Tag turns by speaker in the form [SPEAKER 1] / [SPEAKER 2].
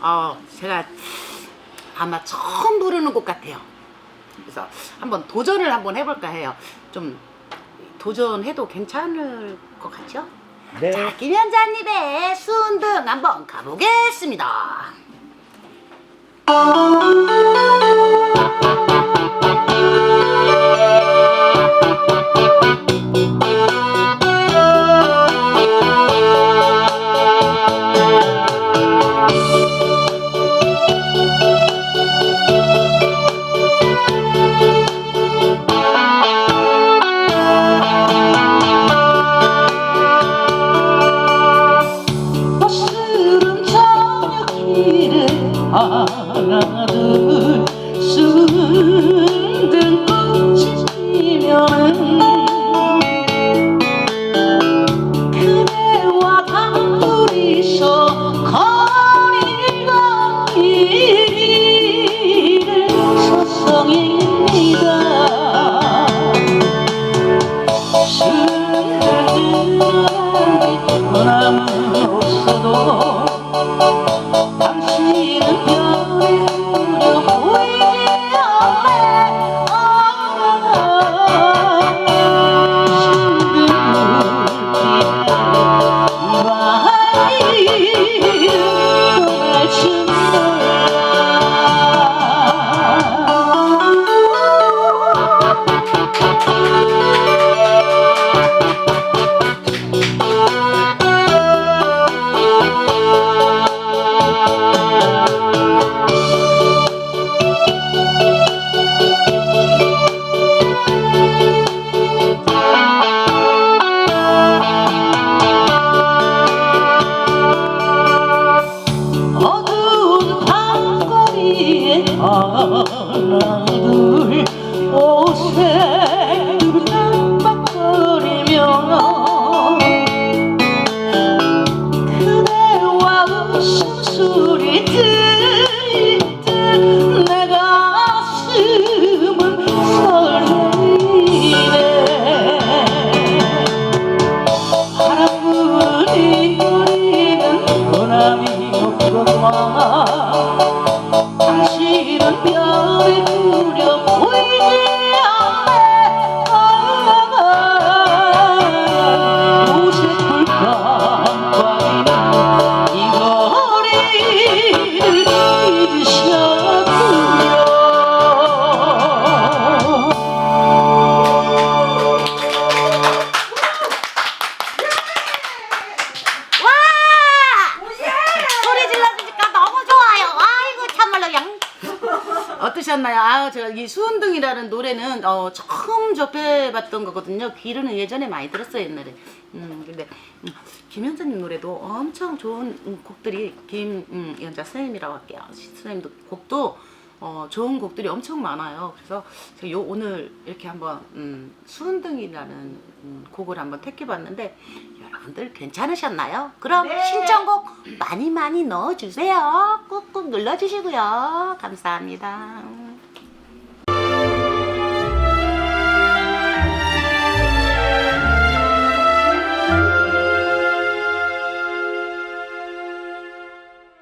[SPEAKER 1] 어, 제가 아마 처음 부르는 곡 같아요. 그래서 한번 도전을 한번 해볼까 해요. 좀 도전해도 괜찮을 것 같죠?
[SPEAKER 2] 네.
[SPEAKER 1] 자, 김현자님의 순등 한번 가보겠습니다. 啊 Oh, 어떠셨나요? 아, 제가 이 수은등이라는 노래는 어, 처음 접해봤던 거거든요. 귀로는 예전에 많이 들었어요 옛날에. 음, 근데 음, 김현자님 노래도 엄청 좋은 음, 곡들이 김연자 선생님이라고 할게요. 선생님도 곡도 어, 좋은 곡들이 엄청 많아요. 그래서 제가 요 오늘 이렇게 한번 음, 수은등이라는 음, 곡을 한번 택해봤는데 여러분들 괜찮으셨나요? 그럼 신청곡 많이 많이 넣어주세요. 꾹꾹 눌러주시고요. 감사합니다.